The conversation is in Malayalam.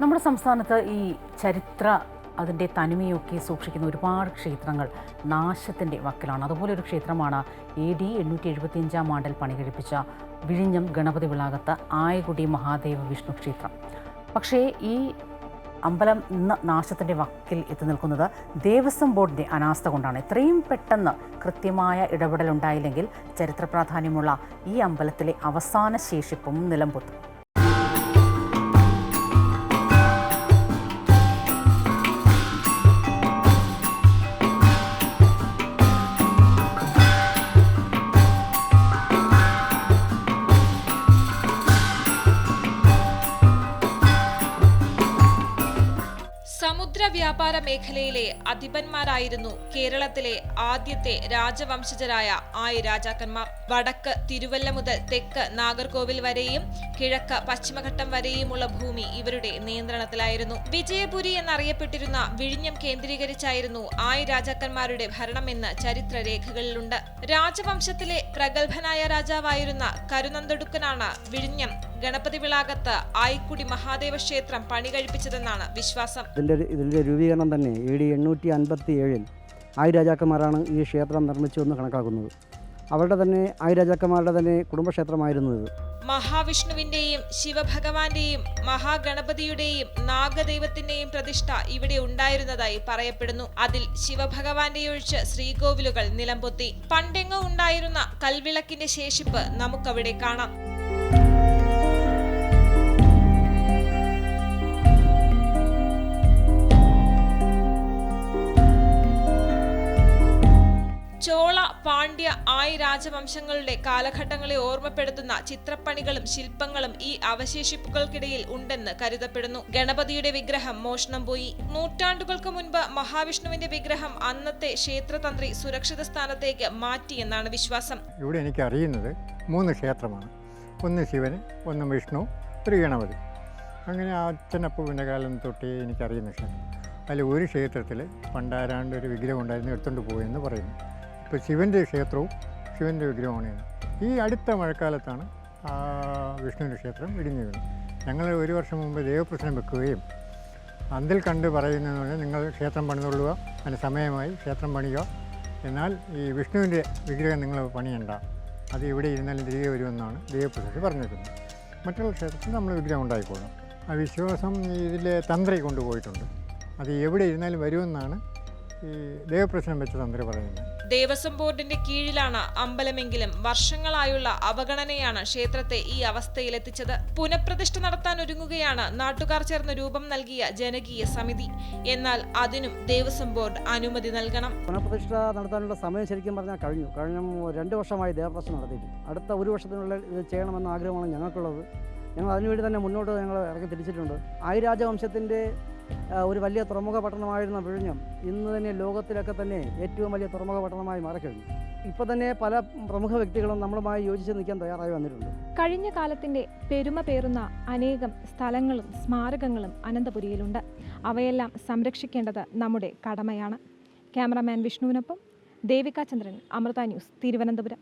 നമ്മുടെ സംസ്ഥാനത്ത് ഈ ചരിത്ര അതിന്റെ തനിമയൊക്കെ സൂക്ഷിക്കുന്ന ഒരുപാട് ക്ഷേത്രങ്ങൾ നാശത്തിന്റെ വക്കിലാണ്. അതുപോലെ ഒരു ക്ഷേത്രമാണ് എ ഡി എണ്ണൂറ്റി എഴുപത്തിയഞ്ചാം ആണ്ടിൽ പണികഴിപ്പിച്ച വിഴിഞ്ഞം ഗണപതി വിളാകത്ത് ആയകുടി മഹാദേവ വിഷ്ണു ക്ഷേത്രം. പക്ഷേ ഈ അമ്പലം ഇന്ന് നാശത്തിന്റെ വക്കിൽ എത്തി നിൽക്കുന്നത് ദേവസ്വം ബോർഡിന്റെ അനാസ്ഥ കൊണ്ടാണ്. ഇത്രയും പെട്ടെന്ന് കൃത്യമായ ഇടപെടലുണ്ടായില്ലെങ്കിൽ ചരിത്ര പ്രാധാന്യമുള്ള ഈ അമ്പലത്തിലെ അവസാന ശേഷിപ്പും നിലംപൊത്തും. വ്യാപാര മേഖലയിലെ അധിപന്മാരായിരുന്നു കേരളത്തിലെ ആദ്യത്തെ രാജവംശജരായ ആയി രാജാക്കന്മാർ. വടക്ക് തിരുവല്ല മുതൽ തെക്ക് നാഗർകോവിൽ വരെയും കിഴക്ക് പശ്ചിമഘട്ടം വരെയുമുള്ള ഭൂമി ഇവരുടെ നിയന്ത്രണത്തിലായിരുന്നു. വിജയപുരി എന്നറിയപ്പെട്ടിരുന്ന വിഴിഞ്ഞം കേന്ദ്രീകരിച്ചായിരുന്നു ആയി രാജാക്കന്മാരുടെ ഭരണമെന്ന് ചരിത്രരേഖകളിലുണ്ട്. രാജവംശത്തിലെ പ്രഗത്ഭനായ രാജാവായിരുന്ന കരുനന്തടുക്കനാണ് വിഴിഞ്ഞം ഗണപതി വിളാകത്ത് ആയിക്കുടി മഹാദേവ ക്ഷേത്രം പണി കഴിപ്പിച്ചതെന്നാണ് വിശ്വാസം. ഇതിന്റെ ഇതിന്റെ രൂപീകരണം തന്നെ എ ഡി എണ്ണൂറ്റി അൻപത്തി ഏഴിൽ ആയി രാജാക്കന്മാരാണ് ഈ ക്ഷേത്രം നിർമ്മിച്ചു എന്ന് കണക്കാക്കുന്നത്. അവരുടെ തന്നെ ആയി രാജാക്കന്മാരുടെ തന്നെ കുടുംബക്ഷേത്രമായിരുന്നു ഇത്. മഹാവിഷ്ണുവിന്റെയും ശിവഭഗവാന്റെയും മഹാഗണപതിയുടെയും നാഗദൈവത്തിന്റെയും പ്രതിഷ്ഠ ഇവിടെ ഉണ്ടായിരുന്നതായി പറയപ്പെടുന്നു. അതിൽ ശിവഭഗവാന്റെ ഒഴിച്ച് ശ്രീകോവിലുകൾ നിലംപൊത്തി. പണ്ടെങ്ങോ ഉണ്ടായിരുന്ന കൽവിളക്കിന്റെ ശേഷിപ്പ് നമുക്കവിടെ കാണാം. പാണ്ഡ്യ ആയി രാജവംശങ്ങളുടെ കാലഘട്ടങ്ങളെ ഓർമ്മപ്പെടുത്തുന്ന ചിത്രപ്പണികളും ശില്പങ്ങളും ഈ അവശേഷിപ്പുകൾക്കിടയിൽ ഉണ്ടെന്ന് കരുതപ്പെടുന്നു. ഗണപതിയുടെ വിഗ്രഹം മോഷണം പോയി. നൂറ്റാണ്ടുകൾക്ക് മുൻപ് മഹാവിഷ്ണുവിന്റെ വിഗ്രഹം അന്നത്തെ ക്ഷേത്രതന്ത്രി സുരക്ഷിത സ്ഥാനത്തേക്ക് മാറ്റിയെന്നാണ് വിശ്വാസം. ഇവിടെ എനിക്ക് അറിയുന്നത് മൂന്ന് ക്ഷേത്രമാണ്. ഒന്ന് ശിവന് ഒന്ന് വിഷ്ണു ഒരു ഗണപതി. അങ്ങനെ അച്ഛനപ്പൂവിന്റെ കാലം തൊട്ടേ എനിക്കറിയുന്ന ക്ഷേത്രം. അതിൽ ഒരു ക്ഷേത്രത്തിൽ പണ്ടാരാണ്ട് ഒരു വിഗ്രഹം ഉണ്ടായിരുന്നു എടുത്തുകൊണ്ട് പോയെന്ന് പറയുന്നു. ഇപ്പോൾ ശിവന്റെ ക്ഷേത്രവും ശിവന്റെ വിഗ്രഹമാണ്. ഈ അടുത്ത മഴക്കാലത്താണ് ആ വിഷ്ണുവിന്റെ ക്ഷേത്രം ഇടിഞ്ഞു വീണത്. ഞങ്ങൾ ഒരു വർഷം മുമ്പ് ദേവപ്രശ്നം വെക്കുകയും അന്തിൽ കണ്ട് പറയുന്നതെന്ന് പറഞ്ഞാൽ നിങ്ങൾ ക്ഷേത്രം പണിതുകൊള്ളുക അതിന് സമയമായി ക്ഷേത്രം പണിയുക. എന്നാൽ ഈ വിഷ്ണുവിന്റെ വിഗ്രഹം നിങ്ങൾ പണിയണ്ട. അത് ഇവിടെ ഇരുന്നാലും തിരികെ വരുമെന്നാണ് ദേവപ്രശ്നത്തിൽ പറഞ്ഞിരിക്കുന്നത്. മറ്റുള്ള ക്ഷേത്രത്തിൽ നമ്മൾ വിഗ്രഹം ഉണ്ടായിക്കോളും. ആ വിശ്വാസം ഇതിലെ തന്ത്രി കൊണ്ടുപോയിട്ടുണ്ട്. അത് എവിടെ ഇരുന്നാലും വരുമെന്നാണ് ഈ ദേവപ്രശ്നം വെച്ച തന്ത്രി പറയുന്നത്. ദേവസ്വം ബോർഡിന്റെ കീഴിലാണ് അമ്പലമെങ്കിലും വർഷങ്ങളായുള്ള അവഗണനയാണ് ക്ഷേത്രത്തെ ഈ അവസ്ഥയിലെത്തിച്ചത്. പുനഃപ്രതിഷ്ഠ നടത്താൻ ഒരുങ്ങുകയാണ് നാട്ടുകാർ ചേർന്ന് രൂപം നൽകിയ ജനകീയ സമിതി. എന്നാൽ അതിനും ദേവസ്വം ബോർഡ് അനുമതി നൽകണം. പുനഃപ്രതിഷ്ഠ നടത്താനുള്ള സമയം ശരിക്കും പറഞ്ഞാൽ കഴിഞ്ഞു. കഴിഞ്ഞ രണ്ട് വർഷമായി ദേവപ്രശ്നം നടത്തിയിട്ട് അടുത്ത ഒരു വർഷത്തിനുള്ളിൽ ഇത് ചെയ്യണമെന്ന ആഗ്രഹമാണ് ഞങ്ങൾക്കുള്ളത്. ഞങ്ങൾ അതിനുവേണ്ടി തന്നെ മുന്നോട്ട് ഞങ്ങൾ ഇറക്കി തിരിച്ചിട്ടുണ്ട്. ആയി രാജവംശത്തിന്റെ ആ, ഒരു വലിയ തുറമുഖ പട്ടണമായിരുന്ന വിഴിഞ്ഞം ഇന്ന് തന്നെ ലോകത്തിലൊക്കെ തന്നെ ഏറ്റവും വലിയ തുറമുഖ പട്ടണമായി മാറിക്കഴിഞ്ഞു. ഇപ്പോൾ തന്നെ പല പ്രമുഖ വ്യക്തികളും നമ്മളുമായി യോജിച്ച് നിൽക്കാൻ തയ്യാറായി വന്നിട്ടുണ്ട്. കഴിഞ്ഞ കാലത്തിന്റെ പെരുമ പേറുന്ന അനേകം സ്ഥലങ്ങളും സ്മാരകങ്ങളും അനന്തപുരിയിലുണ്ട്. അവയെല്ലാം സംരക്ഷിക്കേണ്ടത് നമ്മുടെ കടമയാണ്. ക്യാമറാമാൻ വിഷ്ണുവിനൊപ്പം ദേവിക ചന്ദ്രൻ അമൃത ന്യൂസ് തിരുവനന്തപുരം.